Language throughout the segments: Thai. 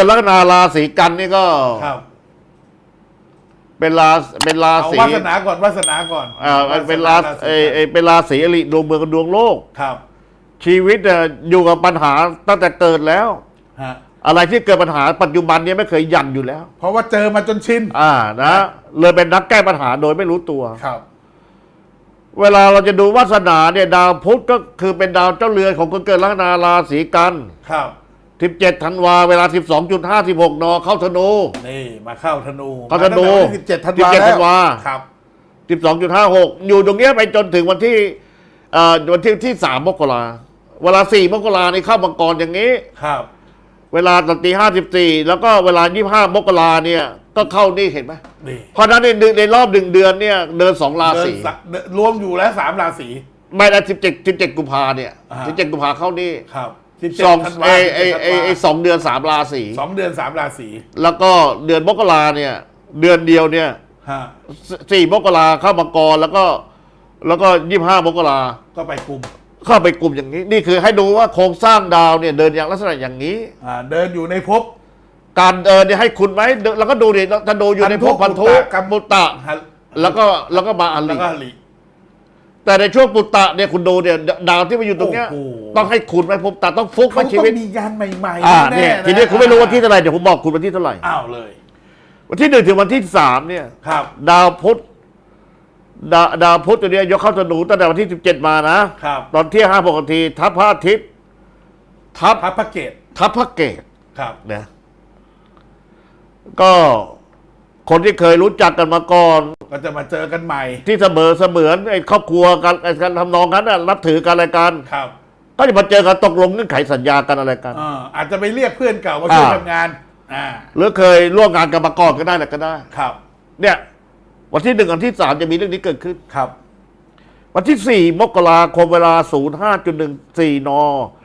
เกิดลัคนาราศีกันนี่ก็ ครับเป็นราเป็นราเอาศีวาสนาก่อนวาสนาก่อนอ่าเป็นราเอยเอยเป็นราศีอริดวงเมืองกับดวงโลก ครับชีวิตเนี่ยอยู่กับปัญหาตั้งแต่เกิดแล้ว ฮะอะไรที่เกิดปัญหาปัจจุบันเนี้ไม่เคยยันอยู่แล้ว เพราะว่าเจอมาจนชินอ่านะเลยเป็นนักแก้ปัญหาโดยไม่รู้ตัว ครับ เวลาเราจะดูวาสนาเนี่ยดาวพุธก็คือเป็นดาวเจ้าเรือนของคนเกิดลัคนาราศีกัน ครับ 17ธันวาเวลา 12.5 16นเข้าธนู นี่มาเข้าธนูเข้าธนูสิบเจ็ดธันวา17ธัแล้วนวา ครับ 12.56 อยู่ตรงเนี้ยไปจนถึงวันที่เอ่อวันที่ที่ 3 มกราเวลา 4 มกรานี่เข้ามังกรอย่างนี้ ครับ เวลาตอนตี54 แล้วก็เวลา 25 มกราเนี่ยก็เข้านี่เห็นไหมนี่เพราะฉะนั้นในในในรอบหนึ่งเดือนเนี่ยเดินสองราเดินศีสะเดินรวมอยู่แล้วสามราศี ไม่ได้17 17 กุมภาเนี่ยอ่า 17 กุมภาเข้านี่ ครับ สิบสเจ็ดองธันวาไอไอไอไอสองเดือนสามราศีสองเดือนสามราศีแล้วก็เดือนมกราเนี่ย เดือนเดียวเนี่ยฮะสสี่มกราเข้ามังกรแล้วก็ แล้วก็ยี่ห้ามกราก็ไปกลุ่มเข้าไปกลุ่มอย่างนี้ นี่คือให้ดูว่าโครงสร้างดาวเนี่ยเดินอย่างลักษณะอย่างนี้ อ่าเดินอยู่ในภพ การเดินเนี่ยให้คุณไหมเดินแล้วก็ดูดิถ้าดูอยู่ในพวกพัพันนธุธุกัมมุตตะฮะแล้วก็แล้วก็มาอแล้วลิก็หลี แต่ในช่วงปุตตะเนี่ยคุณดูเนี่ยดาวที่มาอยู่ตรงเนี้ยโอ้โห ต้องให้คุณไหมปุตตะต้องฟุกไหมเขาชีต้อวิตงมีงานใหม่ๆอ่าแน่เนี่ยๆะทีนี้คุณไม่รู้วันที่เท่าไหร่เดี๋ยวผมบอกคุณวันที่เท่าไหร่ อ้าวเลย วันที่หนึ่งถึงวันที่สามเนี่ย ครับดาวพุธดาวดาวพุธตัวเนี้ยยกเข้าธนูตั้งแต่วันที่สิบเจ็ดมานะ ครับตอนเที่ยงห้าปกติทัพพระอาทิตย์ทัพพระพระเกตทัพพระเกตครับ นะก็ คนที่เคยรู้จักกันมาก่อน ก็จะมาเจอกันใหม่ ที่เสมอเสมือนไอ้ครอบครัวกันไอ้การทำนองกันน่ะนับถือกันอะไรกันครับก็จะมาเจอกันตกลงเงื่อนไขสัญญากันอะไรกันอ่าอาจจะไปเรียกเพื่อนเก่ามาช่วยอ่า ทำงาน อ่า หรือเคยร่วมงานกันมาก่อนก็ได้แหละก็ได้ ครับ เนี่ย วันที่หนึ่งวันที่สามจะมีเรื่องนี้เกิดขึ้น ครับวันที่สี่มกราคมเวลาศูนย์ห้าจุดหนึ่งสี่น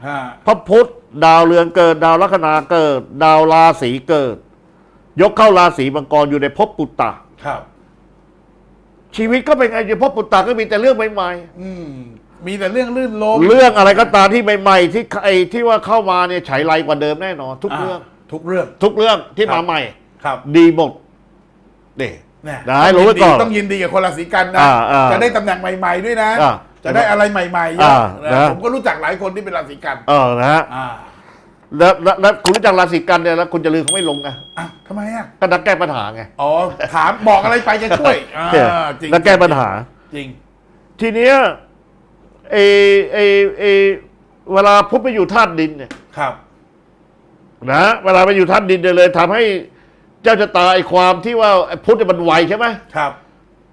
ฮะพระพุธดาวเรือนเกิด ดาวลัคนาเกิด ดาวราศีเกิด ยกเข้าราศีมังกรอยู่ในภพปุตตะ ครับ ชีวิตก็เป็นไงอยู่ภพปุตตะก็มีแต่เรื่องใหม่อืม มีแต่เรื่องลื่นล้มๆเรื่องอะไรก็ตามที่ใหม่ๆที่ไอ้ที่ว่าเข้ามาเนี่ยฉายไรกว่าเดิมแน่นอนทุกเรื่องาทุกเรื่อง ทุกเรื่องที่ครัมาบ ใหม่ ครับดีหมดนี่เนี่ยได้รู้ไว้ก่อนต้องยินดีกับคนราศีกันนะ อ่าอ่าจะได้ตำแหน่งใหม่ ๆ ด้วยนะ อ่าจะได้อะไรใหม่ๆเยอะอ่านะ นะผมก็รู้จักหลายคนที่เป็นราศีกัน เออนะฮะ อ่า แล้วแล้วแล้วคุณรู้จักราศีกันเนี่ยแล้วคุณจะลืมเขาไม่ลงนะอะทำไมอะ ก็นักแก้ปัญหาไงอ๋อ ถามบอกอะไรไปจะช่วยอ่าเนี่ยจริงนักแก้ปัญหา จริง ทีเนี้ยเอเอเอเวลาพุทธไปอยู่ธาตุดินเนี่ยครับ นะเวลาไปอยู่ธาตุดินเนี่ยเลยทำให้เจ้าชะตาไอ้ความที่ว่าไอ้พุทธเนี่ยมันไวใช่ไหมครับ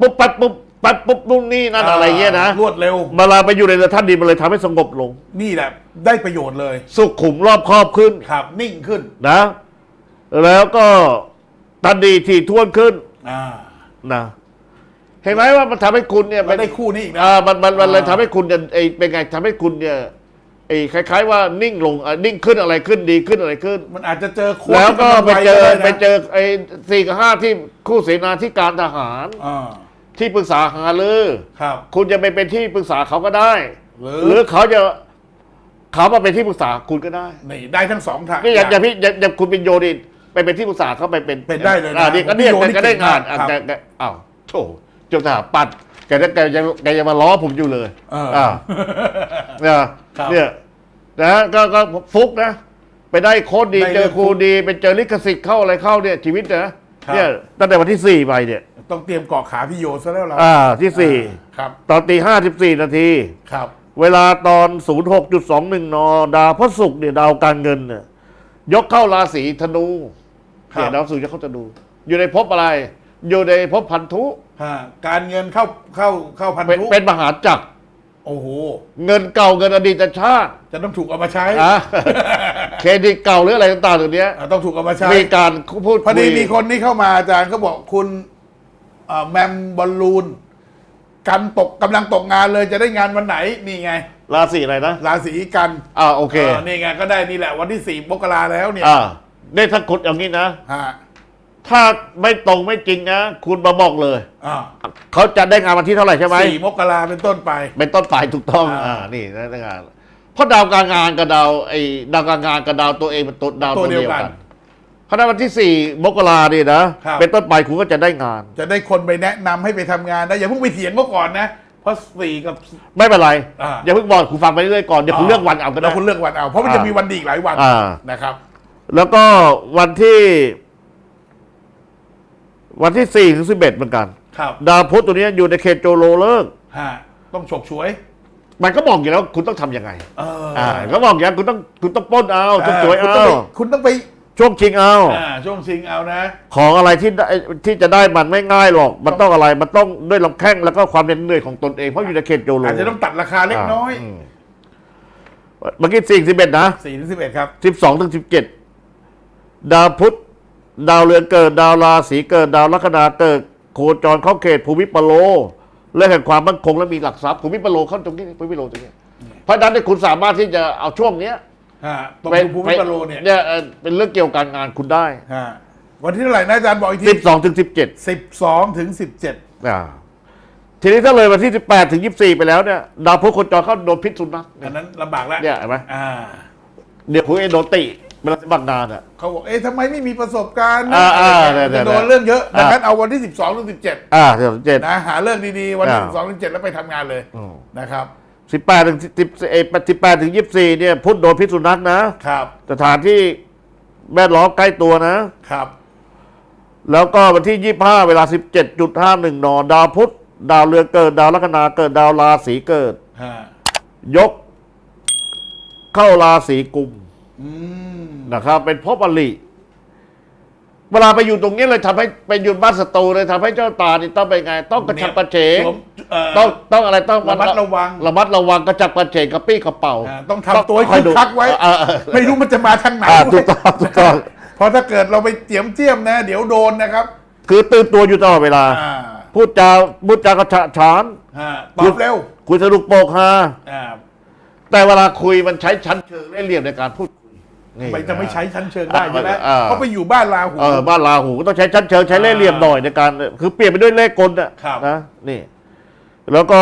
ปุ๊บปั๊บปุ๊บ ปั๊บปุ๊บนู่นนี่นั่นอะไรเงี้ยนะรวดเร็วเวลาไปอยู่ในธาตุดินมันเลยทำให้สงบลง นี่แหละ ได้ประโยชน์เลย สุขุมรอบครอบขึ้นครับ นิ่งขึ้นนะ แล้วก็ตันดีที่ทวนขึ้นอ่านะเห็นไหมว่ามันทำให้คุณเนี่ยแล้วได้คู่นี้อีกนะอ่ามันมันมันเลยอ่าทำให้คุณเนี่ยไอ้เป็นไงทำให้คุณเนี่ยไอ้คล้าย ๆ ว่านิ่งลงอะนิ่งขึ้นอะไรขึ้นดีขึ้นอะไรขึ้น มันอาจจะเจอโค้ชแล้วก็ไปเจอที่มันไปวเจอไอ้สี่กับห้าที่คู่เสนาธิการทหารอ่า ที่ปรึกษาหาลือ ครับ คุณจะไปเป็นที่ปรึกษาเขาก็ได้ หรือหรือเขาจะเขามาเป็นที่ปรึกษาคุณก็ได้นี่ได้ทั้งสองทาง นี่อย่างอย่างพี่อย่างอย่างคุณเป็นโยดิไปเป็นที่ปรึกษาเขาไปเป็นเป็นได้เลยนะอ่านี่ก็เนี่ยโยนี่แกก็ได้งานเก่งมากอะครับแกแกอ้าวโถเจ้าทหารปัดแกจะแกยังแกยังมาล้อผมอยู่เลยเอออ่าเนี่ยครับเนี่ยนะก็ก็ฟุกนะ ไปได้โค้ดดีได้เจเรื่อองครูดี ไปเจอลิขสิทธิ์เข้าอะไรเข้าเนี่ยชีวิตนะ เนี่ยตั้งแต่วันที่สี่ไปเนี่ยต้องเตรียมเกาะขาพี่โยซะแล้วเราอ่าที่สี่ครับตอนตีห้าสิบสี่นาที ครับ เวลาตอน 06.21 น ดาวพระศุกร์เนี่ยดาวการเงินเนี่ยยกเข้าราศีธนูครับ เนี่ยดาวศุกร์จะเข้าธนู อยู่ในภพอะไร อยู่ในภพพันธุ ฮะการเงินเข้าเข้าเข้าพันเป็นธุเป็นมหาจักร โอ้โห เงินเก่าเงินอดีตชาติจะต้องถูกเอามาใช้อะเครดิตเก่าหรืออะไรต่างๆตัวเนี้ยอะต้องถูกเอามาใช้มีการพูดพอดีคุยมีคนที่เข้ามาอาจารย์เขาบอกคุณเอ่อแมมบอลลูนกันตกกำลังตกงานเลยจะได้งานวันไหนนี่ไง ราศีอะไรนะราศีกันอ่าโอเคเออนี่ไงก็ได้นี่แหละวันที่สี่มกราแล้วเนี่ยอ่าเนี่ยถ้าขุดอย่างนี้นะฮะ ถ้าไม่ตรงไม่จริงนะ คุณมาบอกเลย อ่าเขาจะได้งานวันที่เท่าไหร่ใช่ไหม สี่มกราเป็นต้นไป เป็นต้นปลายถูกต้อง อ่า อ่า นี่นะงานเพราะดาวการงานกับดาวไอ้ดาวการงานกับดาวตัวเองเป็นตัวดาวตัวเดียวกันราะฉะนั้นวันที่สี่มกราเนี่ยนะ ครับ เป็นต้นไปคุณก็จะได้งาน จะได้คนไปแนะนำให้ไปทำงานนะอย่าเพิ่งไปเถียงเขาก่อนนะ เพราะสี่กับ ไม่เป็นไร อ่า อย่าเพิ่งบอกคุณฟังไปเรื่อยๆก่อน เดี๋ยวคุณเลือกวันเอาก็ได้ แล้วคุณเลือกวันเอา เพราะมันจะอ่ามีมีวันดีอีกหลายวันอ่า นะครับ แล้วก็วันที่ วันที่สี่ถึงสิบเอ็ดเหมือนกัน ครับดาวพุธตัวเนี้ยอยู่ในเขตโจโลเลิกษ์ฮะต้องฉกฉวย มันก็บอกอยู่แล้วคุณต้องทำยังไงเอออ่าก็บอกอย่างนั้นคุณต้องคุณต้องปล้นเอาต้องสวยคุณเอาต้องไปคุณต้องไปช่วงชิงเอาอ่าช่วงชิงเอานะ ของอะไรที่ได้ที่จะได้มันไม่ง่ายหรอก มันต้องอะไร มันต้องด้วยลำแข้งแล้วก็ความเหน็ดเหนื่อยของตนเอง เพราะอยู่ในเขตโจโลอาจจะต้องตัดราคาเล็กน้อยมเมื่อกี้สี่สิบเอ็ดนะสี่ถึงสิบเอ็ดครับสิบสองถึงสิบเจ็ดดาวพุธ ดาวเรือนเกิดดาวราศีเกิดดาวลัคนาเกิดโคจรเข้าเขตภูมิปโลเรื่องแห่งความมั่นคงและมีหลักทรัพย์ภูมิปโลเข้าตรงนี้ภูมิปโลตรงนี้เพราะฉะนั้นเนี่ยคุณสามารถที่จะเอาช่วงเนี้ยฮะตรงไปภูมิปโลเนี่ยเนี่ยเอ่อเป็นเรื่องเกี่ยวกับการงานคุณได้ฮะวันที่เท่าไหร่นะอาจารย์บอกอีกทีสิบสองถึงสิบเจ็ดสิบสองถึงสิบเจ็ดอ่าทีนี้ถ้าเลยวันที่สิบแปดถึงยี่สี่ไปแล้วเนี่ยดาวพุธโคจรเข้าโดนพิษสุนัขอันนั้นลำบากแล้วเนี่ยเห็นไหมอ่าเดี๋ยวคุณเองโดนติ เวลาสมัครงานอะ เขาบอกเอ๊ะทำไมไม่มีประสบการณ์นะอ่าอ่าอะไรอย่างเงี้ยเนี่ยจะโดนเรื่องเยอะอ่า ดังนั้นเอาวันที่สิบสองถึงสิบเจ็ดอ่าสิบเจ็ด นะหาเรื่องดีๆวันที่อ่าสิบสองถึงเจ็ดแล้วไปทำงานเลยอืมนะครับสิบแปดถึงสิบเอสิบแปดถึงยี่สี่เนี่ยพุธโดนพิษสุนัขนะครับสถานที่แวดล้อมใกล้ตัวนะ ครับแล้วก็วันที่ยี่ห้าเวลาสิบเจ็ดจุดห้าหนึ่งนดาวพุธดาวเรือนเกิด ดาวลัคนาเกิดดาวราศีเกิด ฮะยก เข้าราศีกุม อืม นะครับ เป็นพบอลิเวลาไปอยู่ตรงนี้เลยทำให้ไปหยุดบ้านศัตรูเลยทำให้เจ้าตานี่ต้องไปไง ต้องกระชับกระเฉงสวมเอ่อต้องต้องอะไรต้องระมัดระวังระมัดระวังกระจับกระเฉงกระปี้กระเป๋าอ่าต้องทำตัวให้คอยดูคึกคักไว้เออเออไม่รู้มันจะมาทางไหนอ่าถูกต้องถูกต้องเพราะถ้าเกิดเราไปเจียมเจียมนะ เดี๋ยวโดนนะครับ คือตื่นตัวอยู่ตลอดเวลาอ่าพูดจาพูดจากระฉะฉานฮะตอบเร็วคุยสนุกโปกฮาอ่าแต่เวลาคุยมันใช้ชั้นเชิงเล่ห์เหลี่ยมในการพูดคุย นี่ไม่จะไม่ใช้ชั้นเชิงได้ใช่ไหมอ่าเพราะไปอยู่บ้านลาหู เออบ้านลาหูก็ต้องใช้ชั้นเชิงใช้เล่ห์เหลี่ยมหน่อยในการ คือเปลี่ยนไปด้วยเลขกลน่ะครับ นะนี่ แล้วก็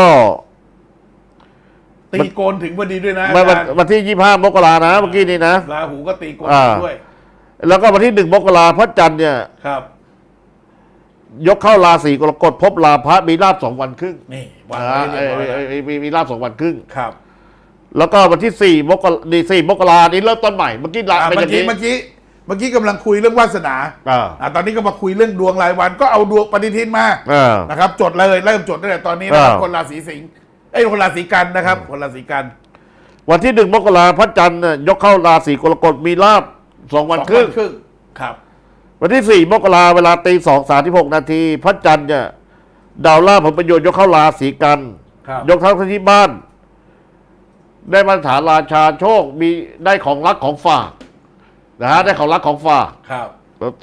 ตีโกนถึงพอดีด้วยนะวันวันอาจารย์วันที่ยี่ห้ามกรานะเมื่อกี้นี้นะ ลาหูก็ตีโกนอ่า ด้วยแล้วก็วันที่หนึ่งมกราพระจันทร์เนี่ย ครับ ยกเข้าราศีกรกฎพบลาพระมีลาบสองวันครึ่งนี่วางนะไว้เรียบร้อยเอ้ยแล้วเอ้ยมีมีลาบสองวันครึ่ง ครับ แล้วก็วันที่สี่มกราดีสี่มกรานี้เริ่มต้นใหม่เมื่อกี้ลาอ่าเป็นอเมื่อย่างกี้นี้ เมื่อกี้เมื่อกี้กำลังคุยเรื่องวาสนาอ่าอ่าตอนนี้ก็มาคุยเรื่องดวงรายวันก็เอาดวงปฏิทินมาอ่านะครับ จดเลยเริ่มจดตั้งแต่ตอนนี้นะครับ อ่า คนราศีสิงห์ไอ้ยคนราศีกันนะครับ คนราศีกันวันที่หนึ่งมกราพระจันทร์เนี่ยยกเข้าราศีกรกฎมีลาบสองวันสองครึ่งครึ่ง ครับ วันที่สี่มกราเวลาตีสองสามที่หกนาทีพระจันทร์เนี่ยดาวลาภผลประโยชน์ยกเข้าราศีกัน ครับ ยกทั้งที่บ้าน ได้มาตรฐานราชาโชคมีได้ของรักของฝากนะฮะได้ของรักของฝากครับ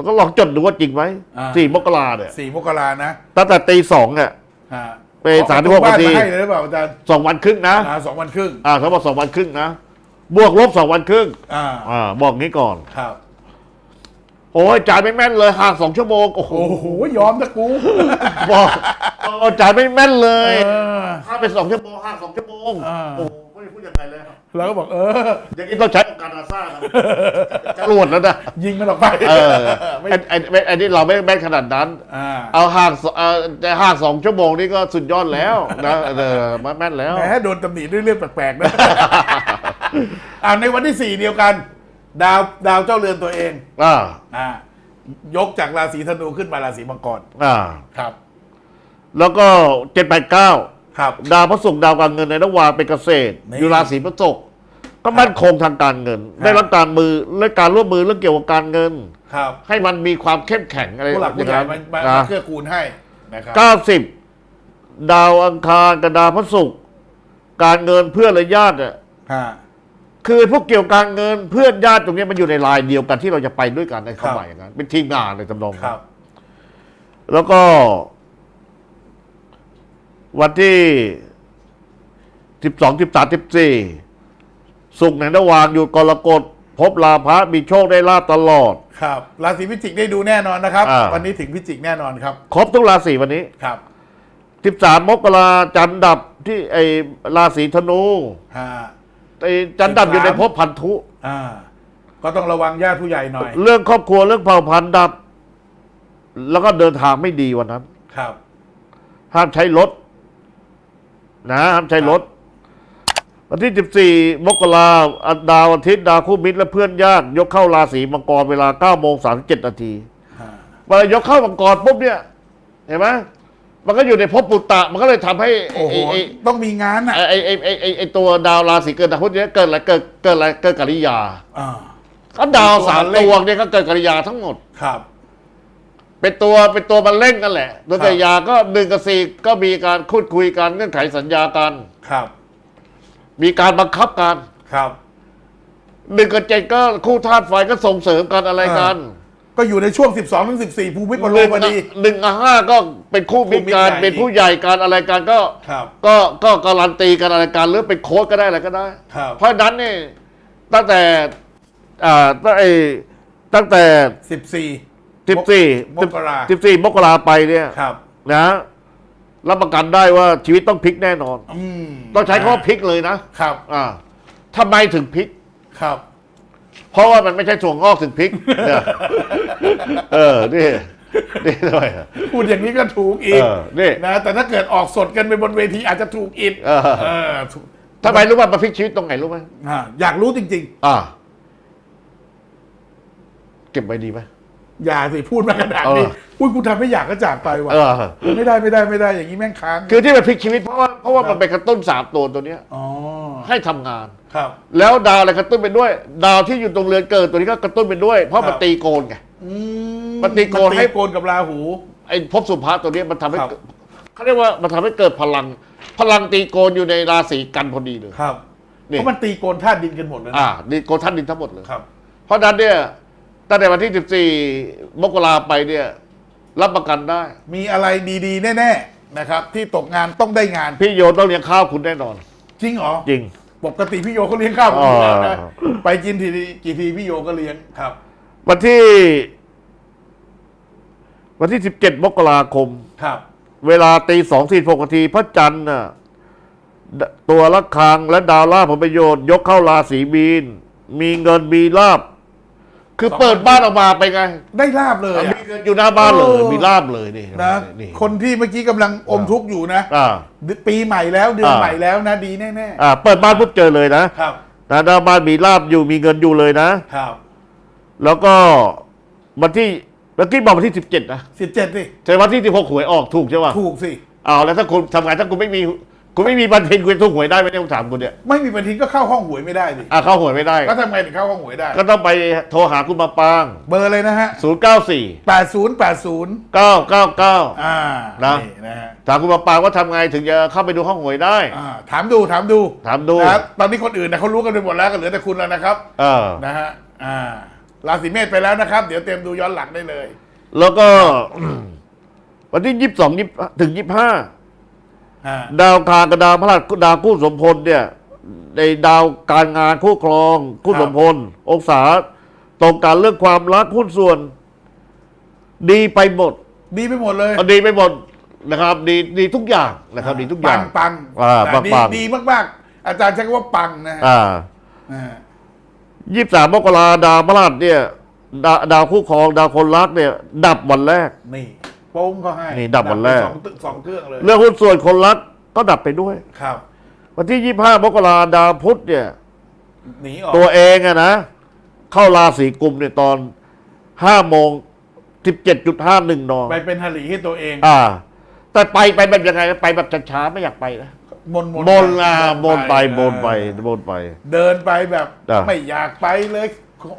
ก็ลองจดดูว่าจริงไหมอ่า สี่มกราเนี่ยสี่มกรานะตั้งแต่ตีสองเนี่ย ฮะไปสามสิบหกเอประตูบ้นาทีมาให้เลยหรือเปล่าอาจารย์สองวันครึ่งนะอ่าสองวันครึ่งอ่าเขาบอกสองวันครึ่งนะบวกลบสองวันครึ่งอ่าอ่าบอกงี้ก่อน ครับ โอ้ยจ่ายไม่แม่นเลยห่างสองชั่วโมงโอ้โหโอ้โหยอมนะกูบอกโอ้จ่ายไม่แม่นเลยเออห่างไปสองชั่วโมงห่างสองชั่วโมงอ่า โอ้โหไม่รู้พูด ยังไงเลยเราก็บอกเอออย่างนี้ต้องใช้องค์การนาซานะจรวดแล้วนะ ยิงมันออกไปเออไม่ไอ้ไอ้ไอ้ไอ้นี่เราไม่แม่นขนาดนั้น อ่าเอาห่างสเออแต่ห่างสองชั่วโมงนี่ก็สุดยอดแล้วนะเออมาแม่นแล้ว แหมโดนตำหนิด้วยเรื่องแปลกๆนะ อ่าในวันที่สี่เดียวกัน ดาวดาวเจ้าเรือนตัวเองอ่า อ่ายกจากราศีธนูขึ้นมาราศีมังกรอ่า ครับ แล้วก็เจ็ดแปดเก้า ครับ ดาวพระศุกร์ดาวการเงินในระหว่างเป็นเกษตรนี่อยู่ราศีพฤษภก็มั่นคงทางการเงิน ได้รับการมือและการร่วมมือเรื่องเกี่ยวกับการเงิน ครับให้มันมีความเข้มแข็งอะไรผู้หลักผู้ใหญ่มามานะมาเกื้อกูลให้นะครับเก้าสิบดาวอังคารกับดาวพระศุกร์การเงินเพื่อนและญาติเนี่ยฮะ คือพวกเกี่ยวกับการเงินเพื่อนญาติตรงเนี้ยมันอยู่ในลายเดียวกันที่เราจะไปด้วยกันในความหมายอย่างนั้นเป็นทีมงานในตำนอง ครับ แล้วก็ วันที่สิบสองสิบสามสิบสี่สุกร์ในระหว่างอยู่กรกฎพบลาภะมีโชคได้ลาบตลอด ครับราศีพิจิกได้ดูแน่นอนนะครับ อ่า วันนี้ถึงพิจิกแน่นอนครับครบทุกราศีวันนี้ ครับสิบสามมกราจันทร์ดับที่ไอราศีธนูฮะไอจันทร์ดับอยู่ในภพพันธุ อ่าก็ก็ต้องระวังญาติผู้ใหญ่หน่อยเรื่องครอบครัวเรื่องเผ่าพันธุ์ดับ แล้วก็เดินทางไม่ดีวันนั้น ครับ ห้ามใช้รถ นะห้ามใช้รถ วันที่ 14 มกราอะดาวอาทิตย์ดาวคู่มิตรและเพื่อนญาติ ยกเข้าราศีมังกรเวลา9โมง37นาทีฮะเวลายกเข้ามังกรปุ๊บเนี่ย เห็นไหมมันก็อยู่ในภพปุตตะ มันก็เลยทำให้ไอ้โอ้โหไอ้ต้องมีงานอะไอ้ไอ้ไอ้ไอ้ไอ้ไอ้ตัวดาวราศีเกิดดาวพุธเนี่ยเกิดอะไรเกิดเกิดอะไรเกิดกัลยาอ่าก็ดาวสามเป็นตัวมันเร่งตัวเนี่ยก็เกิดกัลยาทั้งหมดครับ เป็นตัวเป็นตัวมันเร่งกันแหละโดยครับกัลยาก็หนึ่งกับสี่ก็มีการพูดคุยกันเงื่อนไขสัญญากัน ครับ มีการบังคับกันครับหนึ่งกับเจ็ดก็คู่ธาตุไฟก็ส่งเสริมกันอะไรกัน ก็อยู่ในช่วง 12ถึง14 ภูมิพลโลพอดีหนึ่งกับห้าก็เป็นคู่มิตรกันคู่มิตรใหญ่เป็นผู้ใหญ่กันอะไรกันก็ครับก็ก็การันตีกันอะไรกันหรือเป็นโค้ดก็ได้อะไรก็ได้ครับเพราะฉะนั้นเนี่ยตั้งแต่อ่าตั้งไอ้ตั้งแต่ 14 สิบสี่มกราสิบสี่มกราไปเนี่ย ครับ นะรับประกันได้ว่าชีวิตต้องพลิกแน่นอนอืมต้องใช้คำว่าพลิกเลยนะครับ อ่าทำไมถึงพลิก ครับ เพราะว่ามันไม่ใช่ถั่วงอกถึงพลิกเนี่ยเออ นี่ นี่ทำไมอะพูดอย่างนี้ก็ถูกอีกเออนี่นะ แต่ถ้าเกิดออกสดกันไปบนเวทีอาจจะถูกอีกเออ เออถูกทำไมรู้ว่ามันพลิกชีวิตตรงไหนรู้ไหมอ่าอยากรู้จริง อ่า เก็บไว้ดีไหมๆ อย่าสิพูดมาขนาดนี้เอออุ้ยกูทำไม่อยากก็จากไปว่ะเออ ไม่ได้ไม่ได้ไม่ได้อย่างนี้แม่งค้างคือที่มันพลิกชีวิตเพราะว่าเพราะว่ามันไปกระตุ้นสามตัวตัวเนี้ยอ๋อให้ทำงาน ครับ แล้วดาวอะไรกระตุ้นไปด้วย ดาวที่อยู่ตรงเรือนเกิดตัวนี้ก็กระตุ้นไปด้วย เพราะมันครับ ตีโกนไง อืมันตีโกนให้มัโกนกับราหู ไอ้ภพสุภาตัวเนี้ยมันทำให้ครับเกิดเขาเรียกว่ามันทำให้เกิดพลัง พลังตีโกนอยู่ในราศีกันพอดีเลย ครับนี่ เพราะมันตีโกนธาตุดินกันหมดเลยนะอ่านี่โกนท่านดินทั้งหมดเลย ครับ เพราะฉะนั้นเนี่ย ตั้งแต่วันที่ 14 มกราไปเนี่ยรับประกันได้ มีอะไรดีๆ แน่ ๆ นะครับ ที่ตกงานต้องได้งาน พี่โยต้องเลี้ยงข้าวคุณแน่นอน จริงเหรอ จริง ปกติพี่โยเขาเลี้ยงข้าวผมอยู่แล้วนะ อ๋อ ไปกินทีกี่ทีพี่โยก็เลี้ยงครับ วันที่ วันที่ 17 มกราคม ครับ เวลาตีสองสี่หกนาทีพระจันทร์น่ะดตัวละครังและดาวลาภผลประโยชน์ ยกเข้าราศีมีน มีเงินมีลาบ คือเปิดบ้านออกมาไปไง ได้ลาบเลยมีอะเงินอยู่หน้าบ้านเลยโอ้มีลาบเลยนี่นะ นี่คนที่เมื่อกี้กำลังอมทุกข์อยู่นะอ่า ปีใหม่แล้วเดือนอ่า ใหม่แล้วนะดีแน่อ่า เปิดบ้านปุ๊บเจอเลยนะครับ นะหน้าบ้านมีลาบอยู่มีเงินอยู่เลยนะ ครับแล้วก็วันที่เมื่อกี้บอกวันที่สิบเจ็ดนะสิบเจ็ดสิแต่วันที่สิบหกหวยออกถูกใช่ป่ะถูกสิเอาแล้วถ้าคุณทำไงถ้าคุณไม่มี คุณไม่มีบันเทิงคุณจะถูกหวยได้ไหมเนี่ยผมถามคุณเนี่ยไม่มีปัญหาก็เข้าห้องหวยไม่ได้สิอ่าเข้าหวยไม่ได้ก็ทำไงถึงเข้าห้องหวยได้ ก็ต้องไปโทรหาคุณมาปาง เบอร์เลยนะฮะ0 9 4แปดศูนย์แปดศูนย์9 9 9 อ่านะนะฮะถามคุณมาปางว่าทำไงถึงจะเข้าไปดูห้องหวยได้ อ่าถามดูถามดูถามดู นะครับตอนนี้คนอื่นนะเขารู้กันไปหมดแล้วก็เหลือแต่คุณแล้วนะครับ เออ นะฮะ อ่า ราศีเมษไปแล้วนะครับ เดี๋ยวเตรียมดูย้อนหลังได้เลย แล้วก็ วันที่ยี่สิบสองถึงยี่ห้าอ่า ดาวคารกับดาวพระราชดาวคู่สมพลเนี่ยในดาวการงานคู่ครองคู่สมพลองศาตรงกันเรื่องความรักหุ้นส่วน ดีไปหมด ดีไปหมดเลยเอาดีไปหมดนะครับ ดีดีทุกอย่างนะครับ ดีทุกอย่างปังอ่าๆปังดีปังดีมากๆ อาจารย์ใช้คำว่าปังนะฮะอ่าอ่ายี่สิบสามมกราดาวพระราชเนี่ยดาดาวคู่ครอง ดาวคนรักเนี่ย ดับวันแรกนี่โป้งเขาให้นี่ดับวันแรกสองตึสองเครื่องเลยเรื่องหุ้นส่วนคนรักก็ดับไปด้วย ครับ วันที่ยี่ห้ามกราดาวพุธเนี่ย หนีออกตัวเองอะนะ เข้าราศีกุมเนี่ยตอนห้าโมงสิบเจ็ดจุดห้าหนึ่งนไปเป็นหลีให้ตัวเองอ่า แต่ไปไปแบบยังไงไปแบบช้าๆไม่อยากไปนะมนบนอะบนไปบนไปบนไป เดินไปแบบ อะ ไม่อยากไปเลย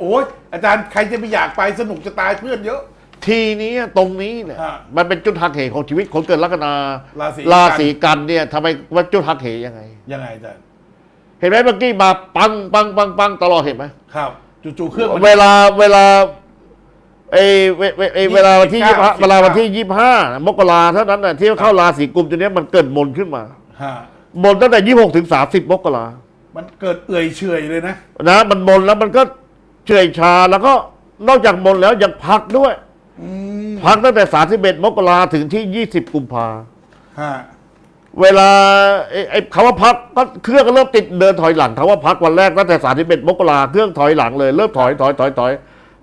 โอ้ยอาจารย์ใครจะไปอยากไปสนุกจะตายเพื่อนเยอะ ทีนี้ตรงนี้เนี่ยฮะมันเป็นจุดหักเหของชีวิตคนเกิดลัคนาราศีราศี กันเนี่ยทำไมว่าจุดหักเหยังไง ยังไงอาจารย์เห็นไหมเมื่อกี้มาปังปังปังปังตลอดเห็นไหมครับจู่ๆเครื่องมัน เวลาเวลาไอ้เวเวไอ้เวลาวันที่ยี่ยี่สิบห้าเก้าเวลาวันที่ยี่ห้ามกราเท่านั้นน่ะที่เข้าราศีกุมตัวเนี้ยมันเกิดมนขึ้นมา ฮะมนตั้งแต่ยี่หกถึงสามสิบมกรามันเกิดเอื่อยเฉอยเลยนะนะมันมนแล้วมันก็เฉื่อยชาแล้วก็นอกจากมนแล้วยังพักด้วยอืม พักตั้งแต่สามสิบเอ็ดมกราถึงที่ยี่สิบกุมภาฮะเวลาไอ้ไอ้คำว่าพักก็เครื่องก็เริ่มติดเดินถอยหลังคำว่าพักวันแรกตั้งแต่สามสิบเอ็ดมกราเครื่องถอยหลังเลยเริ่มถอยถอยถอยถอย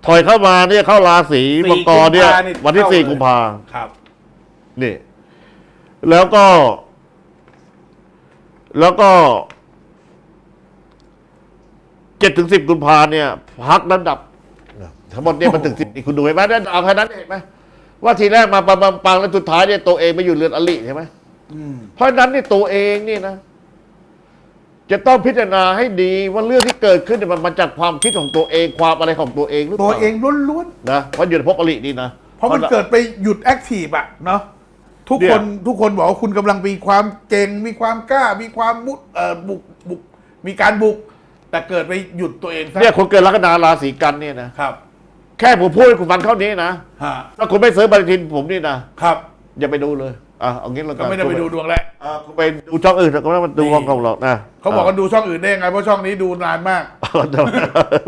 ถอยเข้ามาเนี่ยเข้าราศีมังกรเนี่ยสี่กุมภานี่วันที่เข้าสี่เลยกุมภาครับ นี่ แล้วก็ แล้วก็เจ็ดถึงสิบกุมภาเนี่ย พักนั้นดับ ทั้งหมดเนี่ยมันถึงสิบคุณดูเห็นไหมนั่นเอาแค่นั้นเห็นไหมว่าทีแรกมาปังปังปังแล้วสุดท้ายเนี่ยตัวเองไปอยู่เรือนอลิใช่ไหมอืมเพราะฉะนั้นนี่ตัวเองนี่นะ จะต้องพิจารณาให้ดีว่าเรื่องที่เกิดขึ้นเนี่ยมันมาจากความคิดของตัวเองความอะไรของตัวเองหรือเปตัวล่าเองล้วนนะเพราะอยู่ในภพอลินี่นะ ๆ เพราะมันเกิดไปหยุดแอคทีฟอะเนาะทุกเนี่ยคนทุกคนบอกว่าคุณกำลังมีความเก่งมีความกล้า มีความมุดเอ่อบุกบุกมีการบุก แต่เกิดไปหยุดตัวเองซะเนี่ยคนเกิดลัคนาราศีกันเนี่ยนะครับ แค่ผมพูดให้คุณฟังเท่านี้นะฮะถ้าคุณไม่เสิร์ชปฏิทินผมนี่นะครับอย่าไปดูเลยอะเอางี้เราก็ไม่ได้ไปดูดวงแล้วอะคุณไปดูช่องอื่นแต่ก็ไม่ต้องมาดูของเราหรอกนะเขาบอกว่าดูช่องอื่นได้ยังไงเพราะช่องนี้ดูนานมาก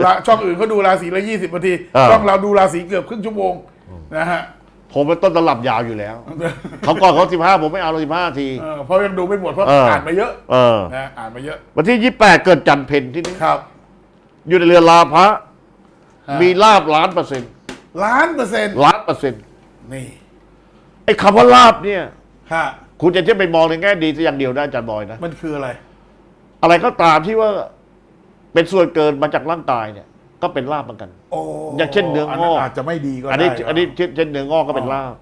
ละช่องอื่นเขาดูราศีละยี่สิบนาทีอ่าช่องเราดูราศีเกือบครึ่งชั่วโมงนะฮะผมเป็นต้นตำรับยาวอยู่แล้ว เขาก่อนเขาสิบห้าผมไม่เอาเราสิบห้าทีเออเพราะยังดูไม่หมดเพราะเอออ่อ่านมาเยอะเออนะอ่านมาเยอะ วันที่ยี่แปดเกิดจันทร์เพนที่นี่ครับ อยู่ในเรือลาพระฮะ มีลาบล้านเปอร์เซ็นต์ล้านเปอร์เซ็นต์ล้านเปอร์เซ็นต์นี่ไอ้คำว่าลาบเนี่ย ฮะ คุณจะเที่ไปมองในแง่ดีสักอย่างเดียวได้อาจารย์บอยนะ มันคืออะไร อะไรก็ตามที่ว่าเป็นส่วนเกินมาจากร่างกายเนี่ย ก็เป็นลาบเหมือนกัน โอ้อย่างเช่นเนื้องอกอาจจะไม่ดีก็ได้อันนี้เหรอันนี้เช่นเช่นเนื้องอกก็เป็นลาบ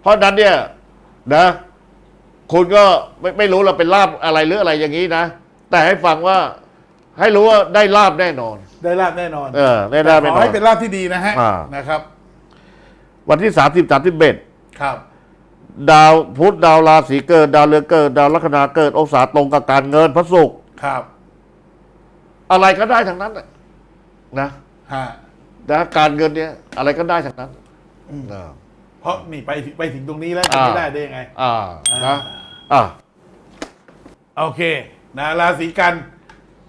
เพราะฉะนั้นเนี่ยนะ คุณก็ไม่ไม่รู้เราเป็นลาบอะไรหรืออะไรอย่างนี้นะ แต่ให้ฟังว่า ให้รู้ว่าได้ลาบแน่นอน ได้ลาบแน่นอนเออได้ลาบขแน่อนอนให้เป็นลาบที่ดีนะฮะอ่า นะครับ วันที่สามสิบสามสิบเอ็ดครับ ดาวพุธดาวราศีเกิด ดาวเรืองเกิด ดาวลัคนาเกิดองศาตรงกับการเงินพระศุกร์ครับอะไรก็ได้ทั้งนั้นน่ะนะฮะนะการเงินเนี่ยอะไรก็ได้ทั้งนั้นอ่าเพราะนี่ไปถึงไปถึงตรงนี้แล้วจะไม่อ่าได้ได้ยังไง อ่านะอ่า โอเค นะราศีกัน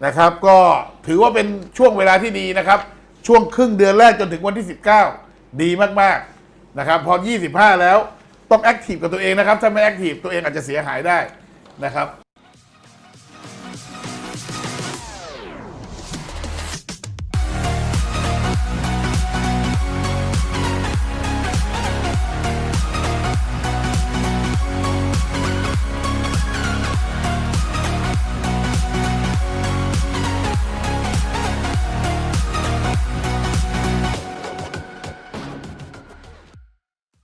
นะครับ ก็ถือว่าเป็นช่วงเวลาที่ดีนะครับ ช่วงครึ่งเดือนแรกจนถึงวันที่ 19 ดีมากๆนะครับ พอ 25 แล้วต้องแอคทีฟกับตัวเองนะครับ ถ้าไม่แอคทีฟตัวเองอาจจะเสียหายได้นะครับ